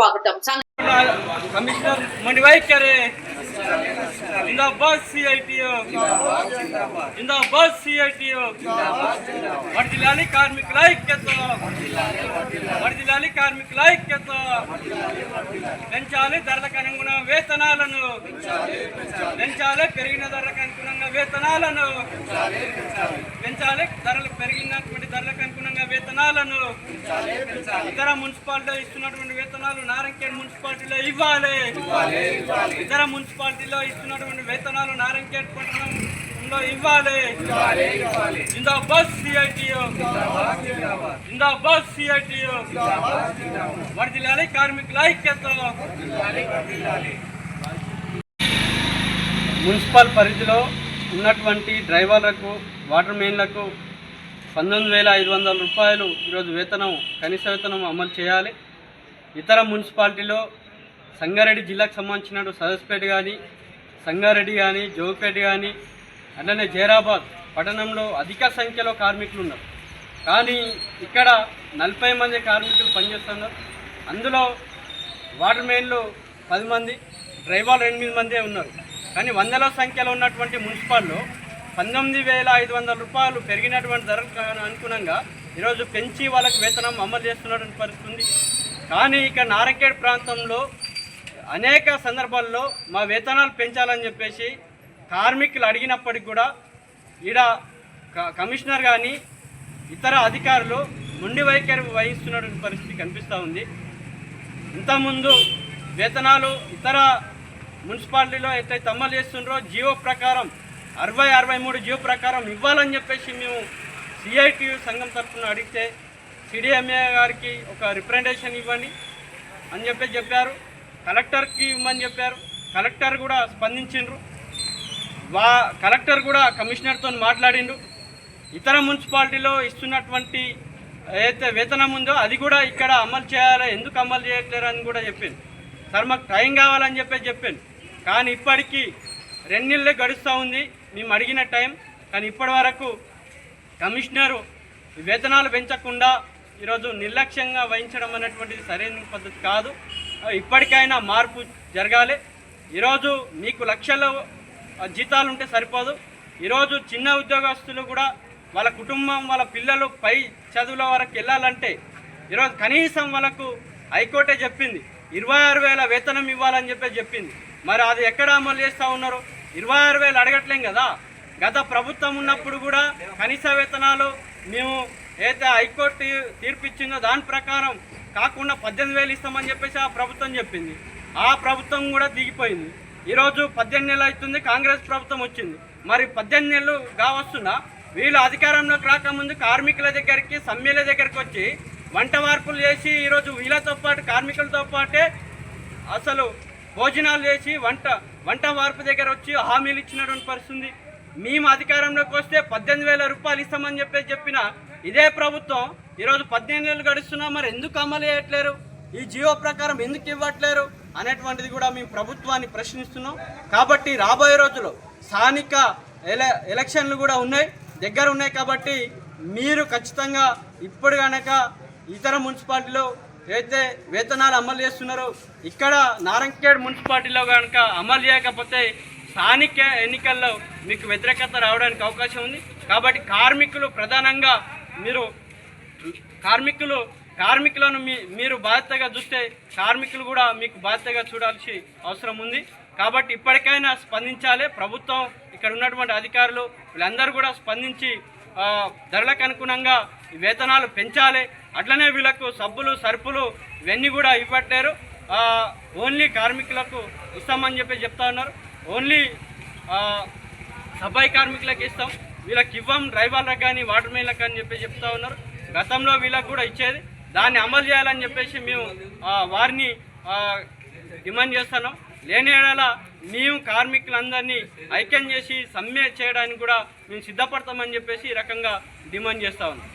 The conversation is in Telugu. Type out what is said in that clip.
న్యూస్కి స్వాగతం. సంఘ కమిషనర్ మండి వైఖరి జిందాబాద్ సిఐటియు జిందాబాద్ సిఐటియు వర్దిలాలి కార్మికుల ఐక్యత. వర్దిలాలి కార్మికుల ఐక్యత. పెంచాలి ధరలకు అనుగుణ వేతనాలను. పెంచాలి పెరిగిన ధరలకు అనుగుణంగా వేతనాలను. పెంచాలి ధరలు పెరిగినటువంటి ధరలకు అనుగుణంగా వేతనాలను ఇతర మున్సిపాలిటీలో ఇస్తున్నటువంటి వేతనాలు నారంకేడ్ మున్సిపాలిటీలో ఇవ్వాలి. ఇతర మున్సిపాలిటీలో ఇస్తున్నటువంటి వేతనాలు నారంకేడ్ పట్టణంలో ఇవ్వాలి. జిందాబాద్ సిఐటియు. వర్దిలాలి కార్మికుల ఐక్యత. మున్సిపల్ పరిధిలో ఉన్నటువంటి డ్రైవర్లకు వాటర్ మెయిన్లకు పంతొమ్మిది వేల ఐదు వందల రూపాయలు ఈరోజు వేతనం కనీస వేతనం అమలు చేయాలి. ఇతర మున్సిపాలిటీలో సంగారెడ్డి జిల్లాకు సంబంధించిన సదస్పేట కానీ సంగారెడ్డి కానీ జోగిపేట కానీ అట్లనే జైరాబాద్ పట్టణంలో అధిక సంఖ్యలో కార్మికులు ఉన్నారు. కానీ ఇక్కడ నలభై మంది కార్మికులు పనిచేస్తున్నారు. అందులో వాటర్ మెయిన్లు పది మంది డ్రైవర్లు ఎనిమిది మందే ఉన్నారు. కానీ వందల సంఖ్యలో ఉన్నటువంటి మున్సిపాల్లో పంతొమ్మిది వేల ఐదు వందల రూపాయలు పెరిగినటువంటి ధరలకు అనుగుణంగా ఈరోజు పెంచి వాళ్ళకి వేతనం అమలు చేస్తున్నటువంటి పరిస్థితి ఉంది కానీ ఇక నారంకేడ్ ప్రాంతంలో అనేక సందర్భాల్లో మా వేతనాలు పెంచాలని చెప్పేసి కార్మికులు అడిగినప్పటికి కూడా ఈడ క- కమిషనర్ కానీ ఇతర అధికారులు ముండి వైఖరి వహిస్తున్నటువంటి పరిస్థితి కనిపిస్తూ ఉంది. ఇంతకుముందు వేతనాలు ఇతర మున్సిపాలిటీలో ఎట్లయితే అమలు చేస్తుండ్రో జీవో ప్రకారం అరవై అరవై మూడు జీవ ప్రకారం ఇవ్వాలని చెప్పేసి మేము సిఐటియు సంఘం తరఫున అడిగితే సిడిఎంఏ గారికి ఒక రిప్రజెంటేషన్ ఇవ్వండి అని చెప్పి చెప్పారు. కలెక్టర్కి ఇవ్వమని చెప్పారు. కలెక్టర్ కూడా స్పందించిండ్రు. వా కలెక్టర్ కూడా కమిషనర్తో మాట్లాడిండు ఇతర మున్సిపాలిటీలో ఇస్తున్నటువంటి ఏదైతే వేతనం ఉందో అది కూడా ఇక్కడ అమలు చేయాలి ఎందుకు అమలు చేయట్లేరు అని కూడా చెప్పింది. సార్ మాకు టైం కావాలని చెప్పి చెప్పాను కానీ ఇప్పటికీ రెండేళ్ళే గడుస్తూ ఉంది. మేము అడిగిన టైం కానీ ఇప్పటి వరకు కమిషనరు వేతనాలు పెంచకుండా ఈరోజు నిర్లక్ష్యంగా వహించడం అనేటువంటిది సరైన పద్ధతి కాదు. ఇప్పటికైనా మార్పు జరగాలి. ఈరోజు మీకు లక్షలు జీతాలు ఉంటే సరిపోదు. ఈరోజు చిన్న ఉద్యోగస్తులు కూడా వాళ్ళ కుటుంబం వాళ్ళ పిల్లలు పై చదువుల వరకు వెళ్ళాలంటే ఈరోజు కనీసం వాళ్ళకు హైకోర్టే చెప్పింది. ఇరవై ఆరు వేల వేతనం ఇవ్వాలని చెప్పి చెప్పింది. మరి అది ఎక్కడ అమలు చేస్తూ ఉన్నారు? ఇరవై ఆరు వేలు అడగట్లేం కదా? గత ప్రభుత్వం ఉన్నప్పుడు కూడా కనీస వేతనాలు మేము ఏదైతే హైకోర్టు తీర్పు ఇచ్చిందో దాని ప్రకారం కాకుండా పద్దెనిమిది వేలు ఇస్తామని చెప్పేసి ఆ ప్రభుత్వం చెప్పింది. ఆ ప్రభుత్వం కూడా దిగిపోయింది. ఈరోజు పద్దెనిమిది నెలలు అవుతుంది కాంగ్రెస్ ప్రభుత్వం వచ్చింది. మరి పద్దెనిమిది నెలలు కావస్తున్నా వీళ్ళు అధికారంలోకి రాకముందు కార్మికుల దగ్గరికి సమ్మెల దగ్గరికి వచ్చి వంట మార్పులు చేసి ఈరోజు వీళ్ళతో పాటు కార్మికులతో పాటే అసలు భోజనాలు చేసి వంట వంట మార్పు దగ్గర వచ్చి హామీలు ఇచ్చినటువంటి పరిస్థితి. మేము అధికారంలోకి వస్తే పద్దెనిమిది వేల రూపాయలు ఇస్తామని చెప్పేసి చెప్పిన ఇదే ప్రభుత్వం ఈరోజు పద్దెనిమిది వేలు గడుస్తున్నా మరి ఎందుకు అమలు చేయట్లేరు? ఈ జియో ప్రకారం ఎందుకు ఇవ్వట్లేరు? అనేటువంటిది కూడా మేము ప్రభుత్వాన్ని ప్రశ్నిస్తున్నాం. కాబట్టి రాబోయే రోజుల్లో స్థానిక ఎల ఎలక్షన్లు కూడా ఉన్నాయి దగ్గర ఉన్నాయి కాబట్టి మీరు ఖచ్చితంగా ఇప్పుడు కనుక ఇతర మున్సిపాలిటీలో ఏదైతే వేతనాలు అమలు చేస్తున్నారో ఇక్కడ నారంకేడ్ మున్సిపాలిటీలో కనుక అమలు చేయకపోతే స్థానిక ఎన్నికల్లో మీకు వ్యతిరేకత రావడానికి అవకాశం ఉంది. కాబట్టి కార్మికులు ప్రధానంగా మీరు కార్మికులు కార్మికులను మీ మీరు బాధ్యతగా చూస్తే కార్మికులు కూడా మీకు బాధ్యతగా చూడాల్సి అవసరం ఉంది. కాబట్టి ఇప్పటికైనా స్పందించాలి. ప్రభుత్వం ఇక్కడ ఉన్నటువంటి అధికారులు వీళ్ళందరూ కూడా స్పందించి ధరలకు అనుగుణంగా వేతనాలు పెంచాలి. అట్లనే వీళ్ళకు సబ్బులు సరుపులు ఇవన్నీ కూడా ఇవ్వట్లేరు. ఓన్లీ కార్మికులకు ఇస్తామని చెప్పి చెప్తా ఉన్నారు. ఓన్లీ సబ్బాయి కార్మికులకు ఇస్తాం. వీళ్ళకి ఇవ్వం డ్రైవర్లకు కానీ వాటర్ మెయిన్లకు కానీ చెప్పి చెప్తా ఉన్నారు. గతంలో వీళ్ళకు కూడా ఇచ్చేది. దాన్ని అమలు చేయాలని చెప్పేసి మేము వారిని డిమాండ్ చేస్తున్నాం. లేని మేము కార్మికులందరినీ ఐక్యం చేసి సమ్మె చేయడానికి కూడా మేము సిద్ధపడతామని చెప్పేసి ఈ రకంగా డిమాండ్ చేస్తా ఉన్నాం.